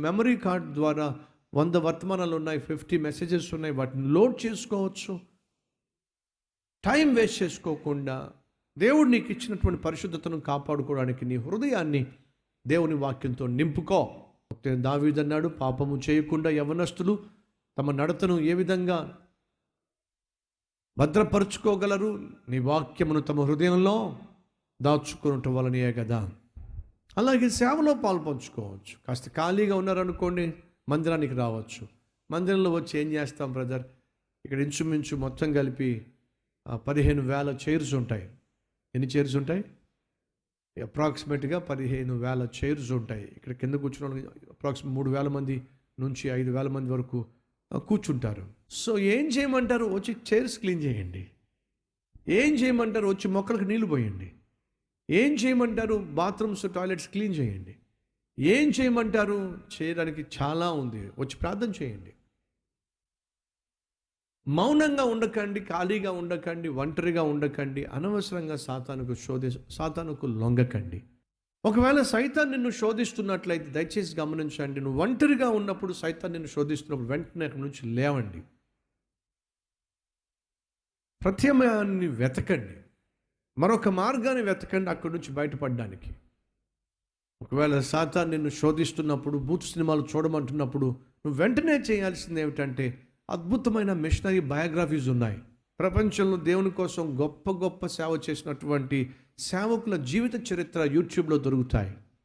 Memory card ద్వారా వంద వర్తమానాలు ఉన్నాయి ఫిఫ్టీ మెసేజెస్ ఉన్నాయి వాటిని లోడ్ చేసుకోవచ్చు. టైం వేస్ట్ చేసుకోకుండా దేవుడు నీకు ఇచ్చినటువంటి పరిశుద్ధతను కాపాడుకోవడానికి నీ హృదయాన్ని దేవుని వాక్యంతో నింపుకో. దావీదన్నాడు పాపము చేయకుండా యవనస్తులు తమ నడతను ఏ విధంగా భద్రపరుచుకోగలరు? నీ వాక్యమును తమ హృదయంలో దాచుకునటం వలనే కదా. అలాగే సేవలో పాల్పంచుకోవచ్చు కాస్త ఖాళీగా ఉన్నారనుకోండి మందిరానికి రావచ్చు. మందిరంలో వచ్చి ఏం చేస్తాం బ్రదర్? ఇక్కడ ఇంచుమించు మొత్తం కలిపి పదిహేను వేల చైర్స్ ఉంటాయి. ఎన్ని చైర్స్ ఉంటాయి? అప్రాక్సిమేట్గా పదిహేను వేల చైర్స్ ఉంటాయి. ఇక్కడ కింద కూర్చున్న అప్రాక్సిమేట్ మూడు వేల మంది నుంచి ఐదు వేల మంది వరకు కూర్చుంటారు. సో ఏం చేయమంటారు? వచ్చి చైర్స్ క్లీన్ చేయండి. ఏం చేయమంటారు? వచ్చి మొక్కలకు నీళ్ళు పోయండి. ఏం చేయమంటారు? బాత్రూమ్స్ టాయిలెట్స్ క్లీన్ చేయండి. ఏం చేయమంటారు? చేయడానికి చాలా ఉంది. వచ్చి ప్రార్థన చేయండి. మౌనంగా ఉండకండి ఖాళీగా ఉండకండి ఒంటరిగా ఉండకండి అనవసరంగా సాతానుకు శోధి సాతానుకు లొంగకండి. ఒకవేళ సైతాన్ నిన్ను శోధిస్తున్నట్లయితే దయచేసి గమనించండి. నువ్వు ఒంటరిగా ఉన్నప్పుడు సైతాన్ నిన్ను శోధిస్తున్నప్పుడు వెంటనే అక్కడి నుంచి లేవండి. ప్రత్యామ్నాయాన్ని వెతకండి. మరొక మార్గాన్ని వెతకండి అక్కడి నుంచి బయటపడడానికి. ఒకవేళ సాతాన్ నిన్ను శోధిస్తున్నప్పుడు బూత్ సినిమాలు చూడమంటున్నప్పుడు నువ్వు వెంటనే చేయాల్సింది ఏమిటంటే అద్భుతమైన మిషనరీ బయోగ్రఫీస్ ఉన్నాయి. ప్రపంచంలో దేవుని కోసం గొప్ప గొప్ప సేవ చేసినటువంటి సేవకుల జీవిత చరిత్ర యూట్యూబ్లో దొరుకుతాయి.